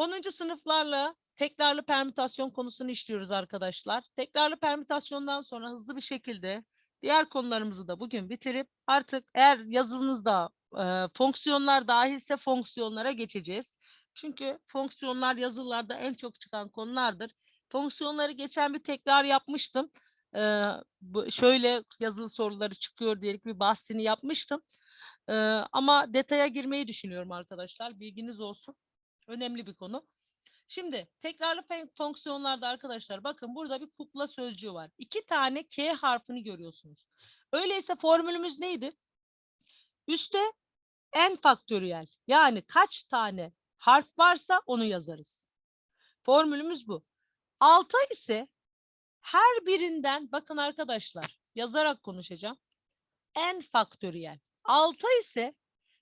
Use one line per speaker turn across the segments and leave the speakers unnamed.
10. sınıflarla tekrarlı permütasyon konusunu işliyoruz arkadaşlar. Tekrarlı permütasyondan sonra hızlı bir şekilde diğer konularımızı da bugün bitirip artık eğer yazınızda e, fonksiyonlar dahilse fonksiyonlara geçeceğiz. Çünkü fonksiyonlar yazılarda en çok çıkan konulardır. Fonksiyonları geçen bir tekrar yapmıştım. Ee, bu, şöyle yazılı soruları çıkıyor diyerek bir bahsini yapmıştım. Ee, ama detaya girmeyi düşünüyorum arkadaşlar. Bilginiz olsun. Önemli bir konu. Şimdi tekrarlı fonksiyonlarda arkadaşlar bakın burada bir kukla sözcüğü var. İki tane K harfini görüyorsunuz. Öyleyse formülümüz neydi? Üste n faktöriyel yani kaç tane harf varsa onu yazarız. Formülümüz bu. Alta ise her birinden bakın arkadaşlar yazarak konuşacağım. n faktöriyel. Alta ise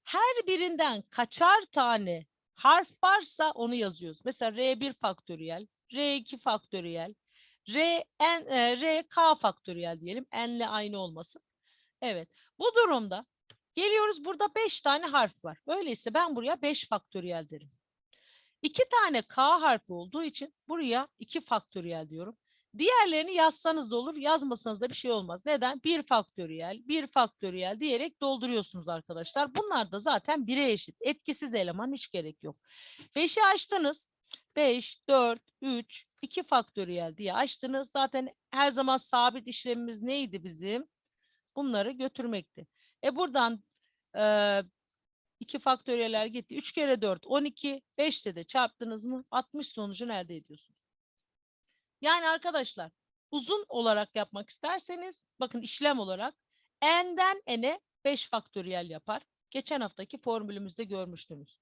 her birinden kaçar tane harf varsa onu yazıyoruz. Mesela R1 faktöriyel, R2 faktöriyel, R, n, e, R K faktöriyel diyelim. N ile aynı olmasın. Evet. Bu durumda geliyoruz burada 5 tane harf var. Öyleyse ben buraya 5 faktöriyel derim. İki tane K harfi olduğu için buraya 2 faktöriyel diyorum. Diğerlerini yazsanız da olur, yazmasanız da bir şey olmaz. Neden? 1 faktöriyel, 1 faktöriyel diyerek dolduruyorsunuz arkadaşlar. Bunlar da zaten 1'e eşit. Etkisiz eleman hiç gerek yok. 5'i açtınız. 5, 4, 3, 2 faktöriyel diye açtınız. Zaten her zaman sabit işlemimiz neydi bizim? Bunları götürmekti. E buradan e, 2 faktöriyeller gitti. 3 kere 4, 12. 5'te de çarptınız mı 60 sonucunu elde ediyorsunuz. Yani arkadaşlar uzun olarak yapmak isterseniz bakın işlem olarak n'den n'e 5 faktöriyel yapar. Geçen haftaki formülümüzde görmüştünüz.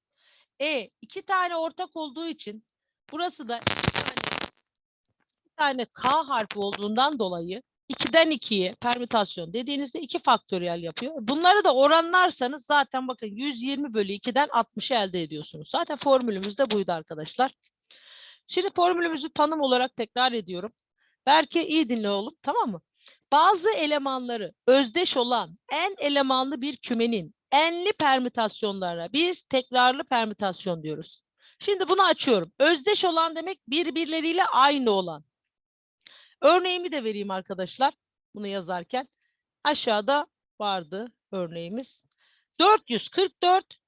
E iki tane ortak olduğu için burası da iki tane, K harfi olduğundan dolayı 2'den 2'ye permütasyon dediğinizde 2 faktöriyel yapıyor. Bunları da oranlarsanız zaten bakın 120 bölü 2'den 60'ı elde ediyorsunuz. Zaten formülümüz de buydu arkadaşlar. Şimdi formülümüzü tanım olarak tekrar ediyorum. Belki iyi dinle oğlum tamam mı? Bazı elemanları özdeş olan en elemanlı bir kümenin enli permütasyonlarına biz tekrarlı permütasyon diyoruz. Şimdi bunu açıyorum. Özdeş olan demek birbirleriyle aynı olan. Örneğimi de vereyim arkadaşlar bunu yazarken. Aşağıda vardı örneğimiz. 444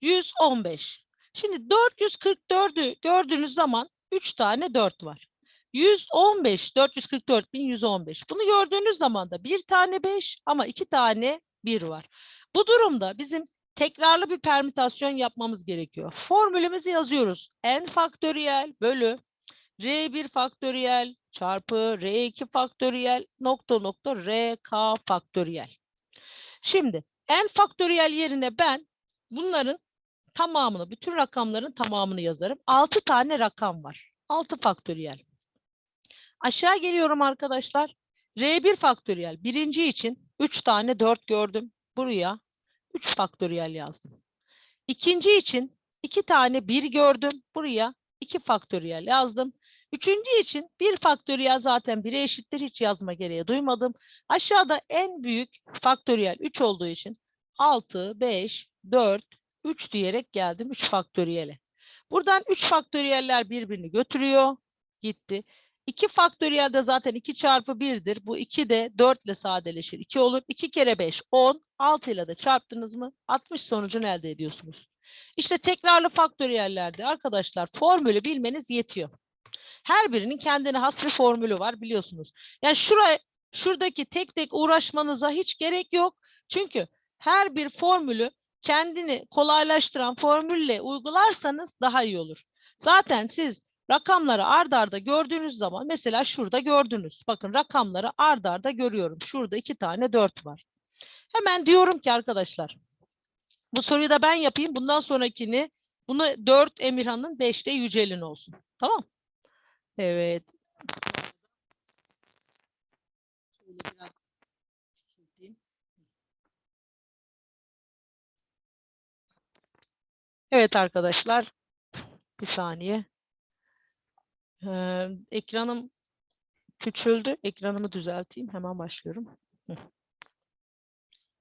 115. Şimdi 444'ü gördüğünüz zaman 3 tane 4 var. 115, 444.115. Bunu gördüğünüz zaman da bir tane 5 ama iki tane 1 var. Bu durumda bizim tekrarlı bir permütasyon yapmamız gerekiyor. Formülümüzü yazıyoruz. n faktöriyel bölü r1 faktöriyel çarpı r2 faktöriyel nokta nokta rk faktöriyel. Şimdi n faktöriyel yerine ben bunların tamamını, bütün rakamların tamamını yazarım. 6 tane rakam var. 6 faktöriyel. Aşağı geliyorum arkadaşlar. R1 faktöriyel. Birinci için 3 tane 4 gördüm. Buraya 3 faktöriyel yazdım. İkinci için 2 tane 1 gördüm. Buraya 2 faktöriyel yazdım. Üçüncü için 1 faktöriyel zaten 1'e eşittir. Hiç yazma gereği duymadım. Aşağıda en büyük faktöriyel 3 olduğu için 6, 5, 4, 3 diyerek geldim 3 faktöriyele. Buradan 3 faktöriyeller birbirini götürüyor. Gitti. 2 faktöriyel de zaten 2 çarpı 1'dir. Bu 2 de 4 ile sadeleşir. 2 olur. 2 kere 5 10. 6 ile de çarptınız mı 60 sonucunu elde ediyorsunuz. İşte tekrarlı faktöriyellerde arkadaşlar formülü bilmeniz yetiyor. Her birinin kendine has bir formülü var biliyorsunuz. Yani şuraya şuradaki tek tek uğraşmanıza hiç gerek yok. Çünkü her bir formülü kendini kolaylaştıran formülle uygularsanız daha iyi olur. Zaten siz rakamları ard arda gördüğünüz zaman mesela şurada gördünüz. Bakın rakamları ard arda görüyorum. Şurada iki tane dört var. Hemen diyorum ki arkadaşlar bu soruyu da ben yapayım. Bundan sonrakini bunu 4 Emirhan'ın 5'te Yücel'in olsun. Tamam. Evet. Şöyle biraz Evet arkadaşlar. Bir saniye. Ee, ekranım küçüldü. Ekranımı düzelteyim. Hemen başlıyorum.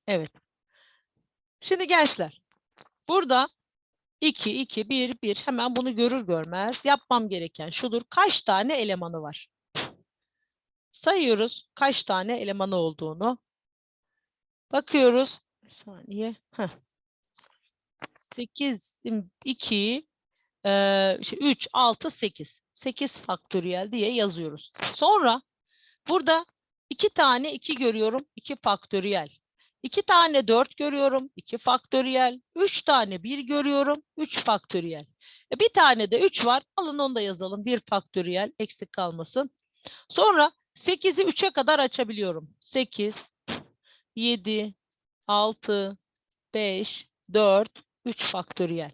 Evet. Şimdi gençler. Burada 2, 2, 1, 1. Hemen bunu görür görmez yapmam gereken şudur. Kaç tane elemanı var? Sayıyoruz kaç tane elemanı olduğunu. Bakıyoruz. Bir saniye. Heh. 8, 2, eee, şey 3, 6, 8. 8 faktöriyel diye yazıyoruz. Sonra burada iki tane 2 görüyorum. 2 faktöriyel. 2 tane 4 görüyorum. 2 faktöriyel. 3 tane 1 görüyorum. 3 faktöriyel. E, bir tane de 3 var. Alın onu da yazalım. 1 faktöriyel eksik kalmasın. Sonra 8'i 3'e kadar açabiliyorum. 8, 7, 6, 5, 4, 3 faktöriyel.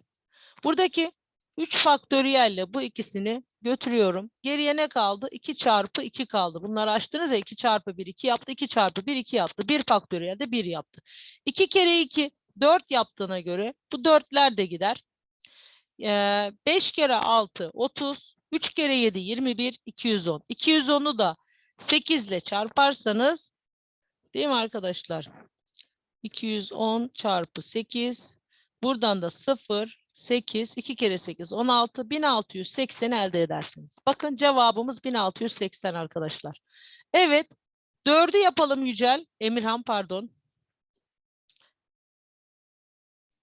Buradaki 3 faktöriyelle bu ikisini götürüyorum. Geriye ne kaldı? 2 çarpı 2 kaldı. Bunları açtınız ya 2 çarpı 1 2 yaptı. 2 çarpı 1 2 yaptı. 1 faktöriyel de 1 yaptı. 2 kere 2 4 yaptığına göre bu 4'ler de gider. 5 kere 6 30. 3 kere 7 21 210. 210'u da 8 ile çarparsanız değil mi arkadaşlar? 210 çarpı 8 buradan da 0 8 2 kere 8 16 1680 elde edersiniz. Bakın cevabımız 1680 arkadaşlar. Evet 4'ü yapalım Yücel. Emirhan pardon.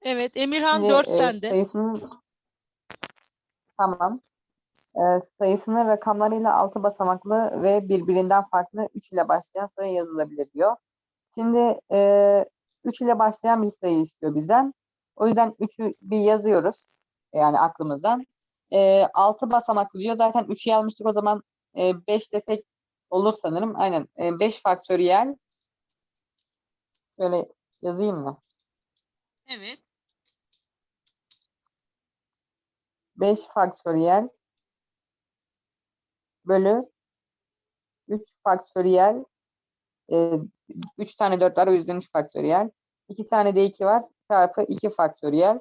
Evet Emirhan
Şimdi,
4
e,
sende.
Sayısının... Tamam. E, sayısının rakamlarıyla altı basamaklı ve birbirinden farklı 3 ile başlayan sayı yazılabilir diyor. Şimdi e, 3 ile başlayan bir sayı istiyor bizden. O yüzden 3'ü bir yazıyoruz. Yani aklımızdan. E, 6 basamaklı diyor. Zaten 3'ü yazmıştık o zaman 5 desek olur sanırım. Aynen. 5 faktöriyel. Böyle yazayım mı?
Evet.
5 faktöriyel bölü 3 faktöriyel e, 3 tane 4 var o yüzden 3 faktöriyel. 2 tane de 2 var çarpı 2 faktöriyel.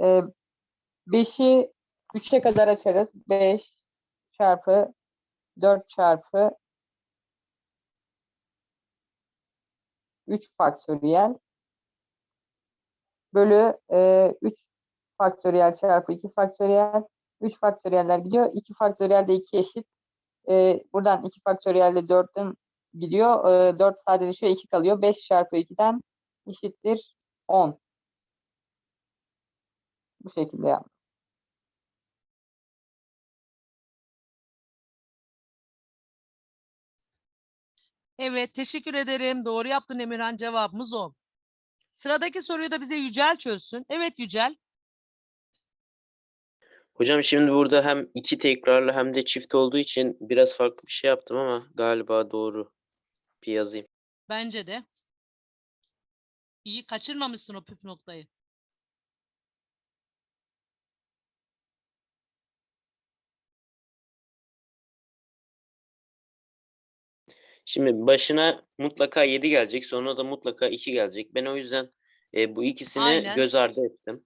E, 5'i 3'e kadar açarız. 5 çarpı 4 çarpı 3 faktöriyel bölü e, 3 faktöriyel çarpı 2 faktöriyel 3 faktöriyeller gidiyor. 2 faktöriyel de 2 eşit. E, buradan 2 faktöriyel de 4'ün gidiyor. E, 4 sadeleşiyor 2 kalıyor. 5 çarpı 2'den eşittir 10. Bu şekilde yaptım.
Evet teşekkür ederim. Doğru yaptın Emirhan cevabımız o. Sıradaki soruyu da bize Yücel çözsün. Evet Yücel.
Hocam şimdi burada hem iki tekrarlı hem de çift olduğu için biraz farklı bir şey yaptım ama galiba doğru bir yazayım.
Bence de. İyi kaçırmamışsın o püf noktayı.
Şimdi başına mutlaka 7 gelecek sonra da mutlaka 2 gelecek. Ben o yüzden e, bu ikisini
Aynen.
göz ardı ettim.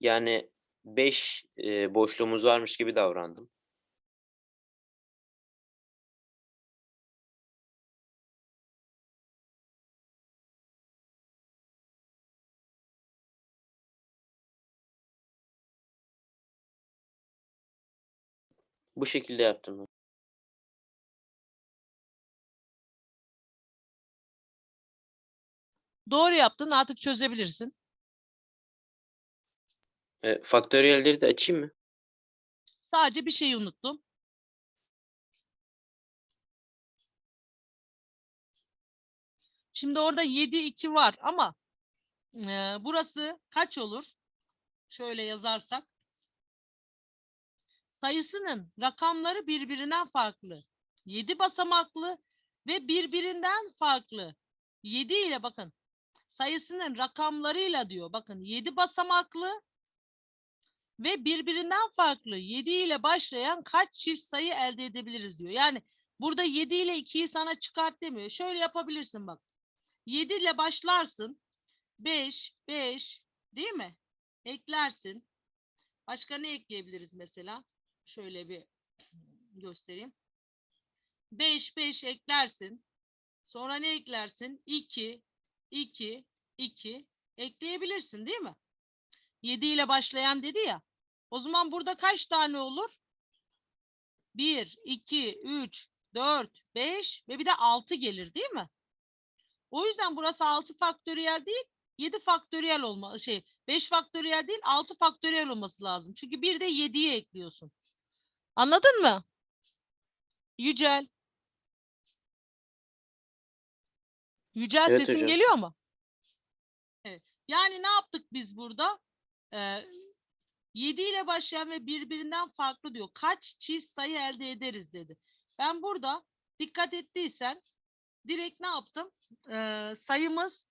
Yani 5 e, boşluğumuz varmış gibi davrandım. Bu şekilde yaptım.
Doğru yaptın artık çözebilirsin.
E, faktöriyelleri de açayım mı?
Sadece bir şeyi unuttum. Şimdi orada 7 2 var ama eee, burası kaç olur? Şöyle yazarsak. Sayısının rakamları birbirinden farklı. 7 basamaklı ve birbirinden farklı. 7 ile bakın. Sayısının rakamlarıyla diyor. Bakın 7 basamaklı ve birbirinden farklı 7 ile başlayan kaç çift sayı elde edebiliriz diyor. Yani burada 7 ile 2'yi sana çıkart demiyor. Şöyle yapabilirsin bak. 7 ile başlarsın. 5, 5 değil mi? Eklersin. Başka ne ekleyebiliriz mesela? Şöyle bir göstereyim. 5, 5 eklersin. Sonra ne eklersin? 2, 2, 2 ekleyebilirsin değil mi? 7 ile başlayan dedi ya. O zaman burada kaç tane olur? 1, 2, 3, 4, 5 ve bir de 6 gelir değil mi? O yüzden burası 6 faktöriyel değil, 7 faktöriyel olma şey 5 faktöriyel değil 6 faktöriyel olması lazım. Çünkü bir de 7'ye ekliyorsun. Anladın mı? Yücel. Yücel
Evet
sesim
hocam.
geliyor mu? Evet. Yani ne yaptık biz burada? Ee, 7 ile başlayan ve birbirinden farklı diyor. Kaç çift sayı elde ederiz dedi. Ben burada dikkat ettiysen direkt ne yaptım? Ee, sayımız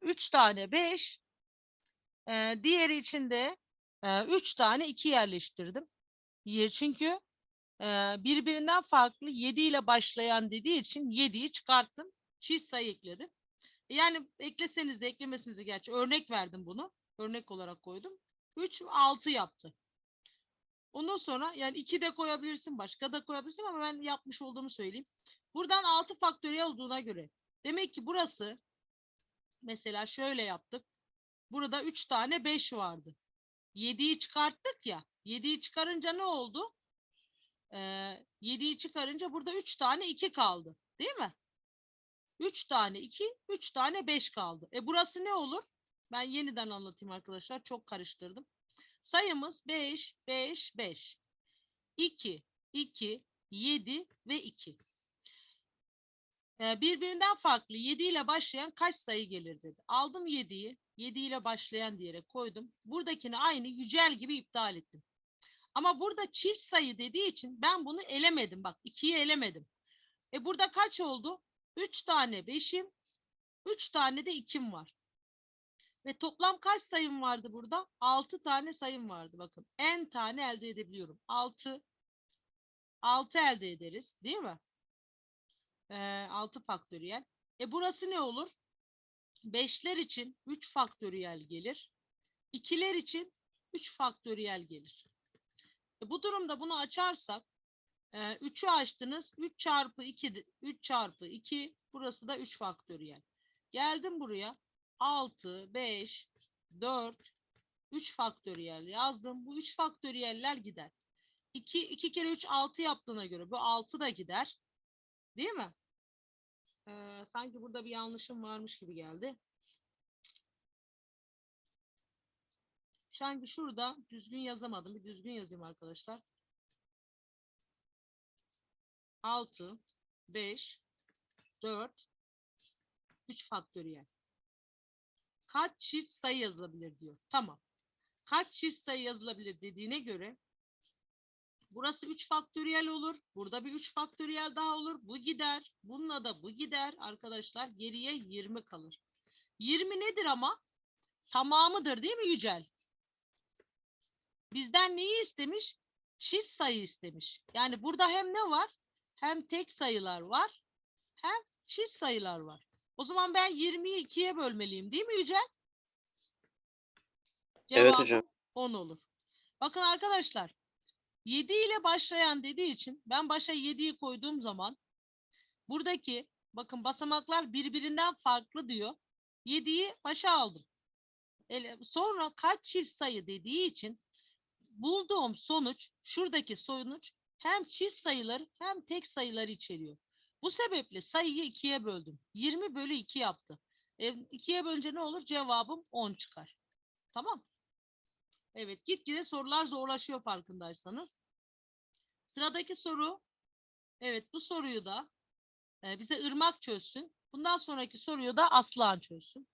3 tane 5. Ee, diğeri içinde 3 tane 2 yerleştirdim. Ye- Çünkü e, birbirinden farklı 7 ile başlayan dediği için 7'yi çıkarttım. Çift sayı ekledim. Yani ekleseniz de eklemeseniz de gerçi örnek verdim bunu. Örnek olarak koydum. 3 6 yaptı. Ondan sonra yani 2 de koyabilirsin, başka da koyabilirsin ama ben yapmış olduğumu söyleyeyim. Buradan 6 faktöriyel olduğuna göre demek ki burası mesela şöyle yaptık. Burada 3 tane 5 vardı. 7'yi çıkarttık ya. 7'yi çıkarınca ne oldu? Ee, 7'yi çıkarınca burada 3 tane 2 kaldı. Değil mi? 3 tane 2, 3 tane 5 kaldı. E burası ne olur? Ben yeniden anlatayım arkadaşlar. Çok karıştırdım. Sayımız 5, 5, 5. 2, 2, 7 ve 2. Ee, birbirinden farklı 7 ile başlayan kaç sayı gelir dedi. Aldım 7'yi. 7 ile başlayan diyerek koydum. Buradakini aynı yücel gibi iptal ettim. Ama burada çift sayı dediği için ben bunu elemedim. Bak 2'yi elemedim. E burada kaç oldu? 3 tane 5'im, 3 tane de 2'm var. Ve toplam kaç sayım vardı burada? 6 tane sayım vardı. Bakın n tane elde edebiliyorum. 6 6 elde ederiz değil mi? Ee, 6 faktöriyel. E burası ne olur? 5'ler için 3 faktöriyel gelir. 2'ler için 3 faktöriyel gelir. E bu durumda bunu açarsak 3'ü açtınız. 3 çarpı 2 3 çarpı 2 burası da 3 faktöriyel. Geldim buraya 6 5 4 3 faktöriyel yazdım. Bu 3 faktöriyeller gider. 2 2 kere 3 6 yaptığına göre bu 6 da gider. Değil mi? Ee, sanki burada bir yanlışım varmış gibi geldi. Sanki şurada düzgün yazamadım. Bir düzgün yazayım arkadaşlar. 6, 5, 4, 3 faktöriyel. Kaç çift sayı yazılabilir diyor. Tamam. Kaç çift sayı yazılabilir dediğine göre burası 3 faktöriyel olur. Burada bir 3 faktöriyel daha olur. Bu gider. Bununla da bu gider. Arkadaşlar geriye 20 kalır. 20 nedir ama? Tamamıdır değil mi Yücel? Bizden neyi istemiş? Çift sayı istemiş. Yani burada hem ne var? Hem tek sayılar var hem çift sayılar var. O zaman ben 20'yi 2'ye bölmeliyim değil mi Yücel?
Evet
Cevabım
hocam.
10 olur. Bakın arkadaşlar 7 ile başlayan dediği için ben başa 7'yi koyduğum zaman buradaki bakın basamaklar birbirinden farklı diyor. 7'yi başa aldım. Sonra kaç çift sayı dediği için bulduğum sonuç şuradaki sonuç hem çift sayıları hem tek sayıları içeriyor. Bu sebeple sayıyı ikiye böldüm. 20 bölü 2 yaptı. E, ikiye bölünce ne olur? Cevabım 10 çıkar. Tamam. Evet gitgide sorular zorlaşıyor farkındaysanız. Sıradaki soru. Evet bu soruyu da e, bize Irmak çözsün. Bundan sonraki soruyu da Aslan çözsün.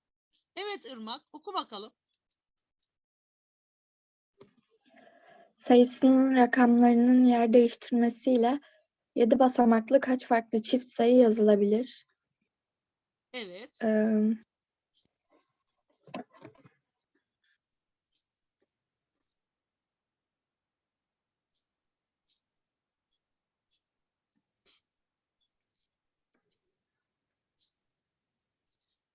Evet Irmak oku bakalım.
sayısının rakamlarının yer değiştirmesiyle 7 basamaklı kaç farklı çift sayı yazılabilir?
Evet.
Ee,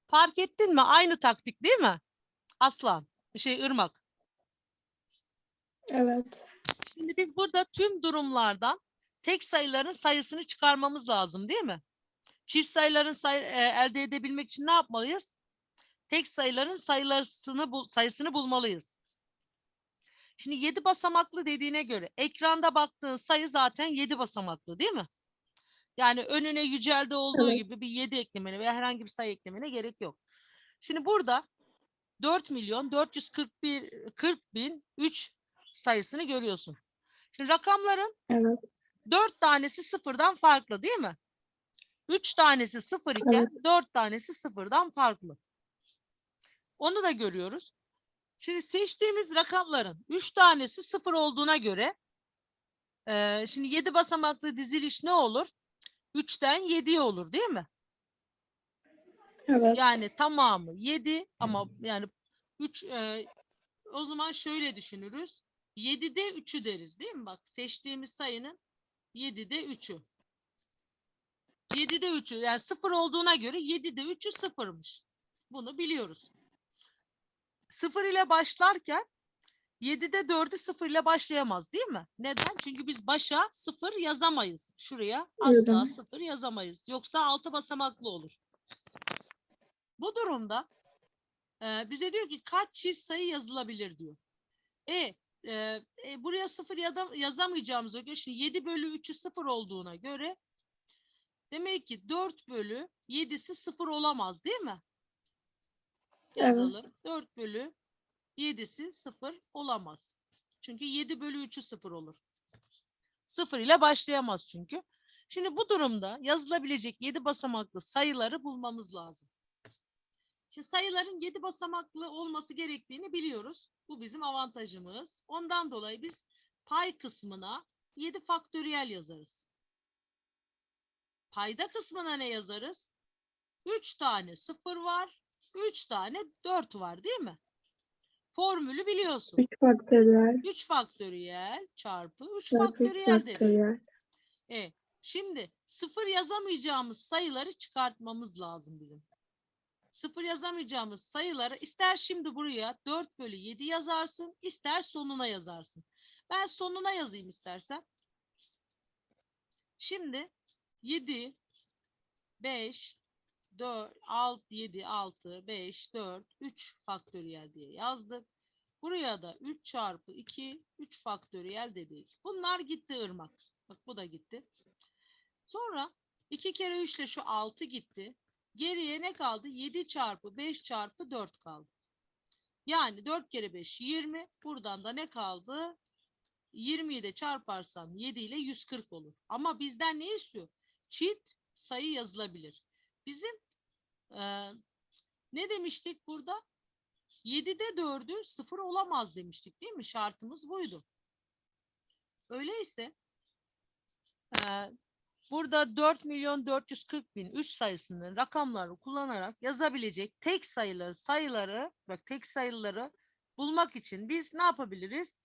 Fark ettin mi? Aynı taktik değil mi? Aslan. Şey Irmak.
evet.
Şimdi biz burada tüm durumlardan tek sayıların sayısını çıkarmamız lazım değil mi? Çift sayıların say- e, elde edebilmek için ne yapmalıyız? tek sayıların sayılarını bul, sayısını bulmalıyız. Şimdi 7 basamaklı dediğine göre ekranda baktığın sayı zaten 7 basamaklı değil mi? Yani önüne yücelde olduğu
Evet.
gibi bir 7 eklemene veya herhangi bir sayı eklemene gerek yok. Şimdi burada 4 milyon 441 40 bin 3 sayısını görüyorsun. Şimdi rakamların
Evet.
4 tanesi sıfırdan farklı değil mi? 3 tanesi sıfır iken 4 tanesi sıfırdan farklı. Onu da görüyoruz. Şimdi seçtiğimiz rakamların 3 tanesi sıfır olduğuna göre eee, şimdi 7 basamaklı diziliş ne olur? 3'ten 7'ye olur değil mi?
Evet.
Yani tamamı 7 ama yani 3 o zaman şöyle düşünürüz. 7'de 3'ü deriz değil mi? Bak seçtiğimiz sayının 7'de 3'ü. 7'de 3'ü yani 0 olduğuna göre 7'de 3'ü 0'mış. Bunu biliyoruz. 0 ile başlarken 7'de 4'ü 0 ile başlayamaz değil mi? Neden? Çünkü biz başa 0 yazamayız. Şuraya asla
Yazamayız.
0 yazamayız. Yoksa 6 basamaklı olur. Bu durumda e, bize diyor ki kaç çift sayı yazılabilir diyor. E, e, e, buraya sıfır ya da yazamayacağımıza göre şimdi 7 bölü 3'ü sıfır olduğuna göre demek ki 4 bölü 7'si sıfır olamaz değil mi?
Evet.
Yazalım. 4 bölü 7'si sıfır olamaz. Çünkü 7 bölü 3'ü sıfır olur. Sıfır ile başlayamaz çünkü. Şimdi bu durumda yazılabilecek 7 basamaklı sayıları bulmamız lazım. Şimdi sayıların 7 basamaklı olması gerektiğini biliyoruz. Bu bizim avantajımız. Ondan dolayı biz pay kısmına 7 faktöriyel yazarız. Payda kısmına ne yazarız? 3 tane 0 var, 3 tane 4 var değil mi? Formülü biliyorsun.
3 faktöriyel
3 faktöriyel çarpı 3
çarpı 3
faktöriyel
faktöriyel.
Evet. Şimdi sıfır yazamayacağımız sayıları çıkartmamız lazım bizim. Sıfır yazamayacağımız sayıları ister şimdi buraya 4 bölü 7 yazarsın, ister sonuna yazarsın. Ben sonuna yazayım istersen. Şimdi 7, 5, 4, 6, 7, 6, 5, 4, 3 faktöriyel diye yazdık. Buraya da 3 çarpı 2, 3 faktöriyel dedik. Bunlar gitti ırmak. Bak bu da gitti. Sonra 2 kere 3 ile şu 6 gitti. Geriye ne kaldı? 7 çarpı 5 çarpı 4 kaldı. Yani 4 kere 5 20. Buradan da ne kaldı? 20'yi de çarparsam 7 ile 140 olur. Ama bizden ne istiyor? Çift sayı yazılabilir. Bizim eee, ne demiştik burada? 7'de 4'ü 0 olamaz demiştik değil mi? Şartımız buydu. Öyleyse eee, burada 4 milyon 440 bin 3 sayısının rakamları kullanarak yazabilecek tek sayıları sayıları bak tek sayıları bulmak için biz ne yapabiliriz?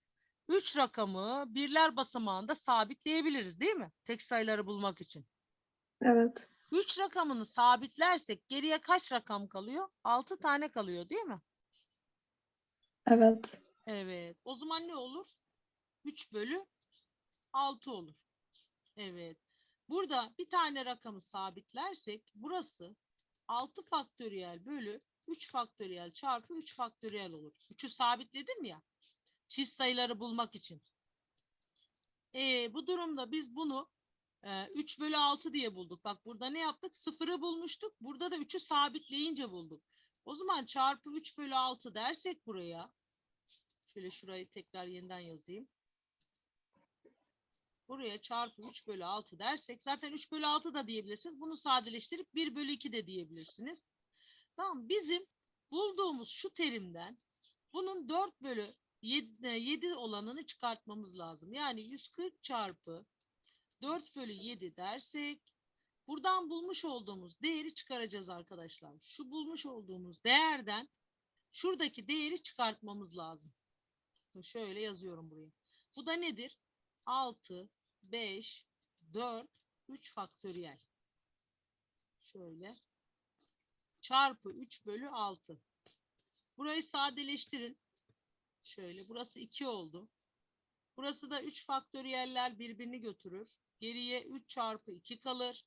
3 rakamı birler basamağında sabitleyebiliriz değil mi? Tek sayıları bulmak için.
Evet.
3 rakamını sabitlersek geriye kaç rakam kalıyor? 6 tane kalıyor değil mi?
Evet.
Evet. O zaman ne olur? 3 bölü 6 olur. Evet. Burada bir tane rakamı sabitlersek burası 6 faktöriyel bölü 3 faktöriyel çarpı 3 faktöriyel olur. 3'ü sabitledim ya. Çift sayıları bulmak için. Ee, bu durumda biz bunu e, 3 bölü 6 diye bulduk. Bak burada ne yaptık? Sıfırı bulmuştuk. Burada da 3'ü sabitleyince bulduk. O zaman çarpı 3 bölü 6 dersek buraya Şöyle şurayı tekrar yeniden yazayım. Buraya çarpı 3 bölü 6 dersek zaten 3 bölü 6 da diyebilirsiniz. Bunu sadeleştirip 1 bölü 2 de diyebilirsiniz. Tamam bizim bulduğumuz şu terimden bunun 4 bölü 7, 7 olanını çıkartmamız lazım. Yani 140 çarpı 4 bölü 7 dersek buradan bulmuş olduğumuz değeri çıkaracağız arkadaşlar. Şu bulmuş olduğumuz değerden şuradaki değeri çıkartmamız lazım. Şöyle yazıyorum buraya. Bu da nedir? 6, 5, 4, 3 faktöriyel. Şöyle. Çarpı 3 bölü 6. Burayı sadeleştirin. Şöyle. Burası 2 oldu. Burası da 3 faktöriyeller birbirini götürür. Geriye 3 çarpı 2 kalır.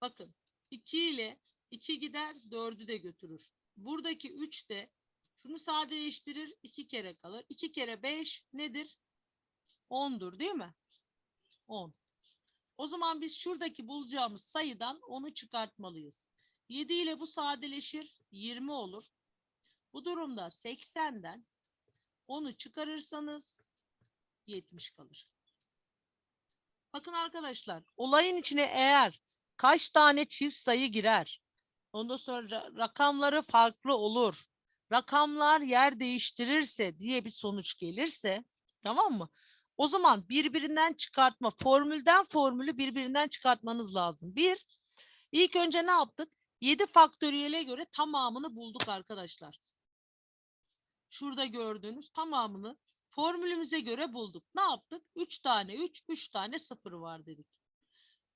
Bakın 2 ile 2 gider 4'ü de götürür. Buradaki 3 de şunu sadeleştirir 2 kere kalır. 2 kere 5 nedir? 10'dur değil mi? 10. O zaman biz şuradaki bulacağımız sayıdan 10'u çıkartmalıyız. 7 ile bu sadeleşir 20 olur. Bu durumda 80'den 10'u çıkarırsanız 70 kalır. Bakın arkadaşlar olayın içine eğer kaç tane çift sayı girer? Ondan sonra ra- rakamları farklı olur. Rakamlar yer değiştirirse diye bir sonuç gelirse tamam mı? O zaman birbirinden çıkartma, formülden formülü birbirinden çıkartmanız lazım. Bir, ilk önce ne yaptık? 7 faktöriyele göre tamamını bulduk arkadaşlar. Şurada gördüğünüz tamamını formülümüze göre bulduk. Ne yaptık? 3 tane 3, 3 tane 0 var dedik.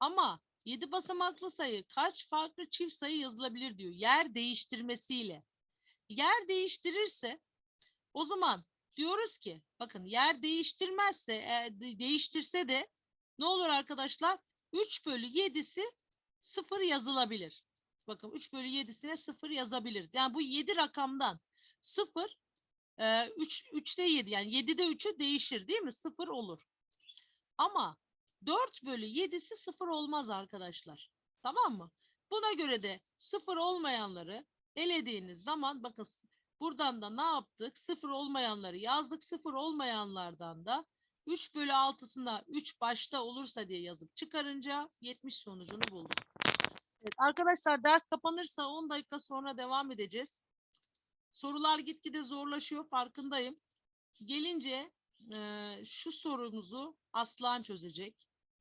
Ama 7 basamaklı sayı kaç farklı çift sayı yazılabilir diyor. Yer değiştirmesiyle. Yer değiştirirse o zaman diyoruz ki bakın yer değiştirmezse e, de- değiştirse de ne olur arkadaşlar? 3 bölü 7'si 0 yazılabilir. Bakın 3 bölü 7'sine 0 yazabiliriz. Yani bu 7 rakamdan 0 e, 3, 3'te 7 yani 7'de 3'ü değişir değil mi? 0 olur. Ama 4 bölü 7'si 0 olmaz arkadaşlar. Tamam mı? Buna göre de 0 olmayanları elediğiniz zaman bakın buradan da ne yaptık? 0 olmayanları yazdık. 0 olmayanlardan da 3 bölü 6'sına 3 başta olursa diye yazıp çıkarınca 70 sonucunu bulduk. Evet, arkadaşlar ders kapanırsa 10 dakika sonra devam edeceğiz. Sorular gitgide zorlaşıyor farkındayım. Gelince eee, şu sorumuzu Aslan çözecek.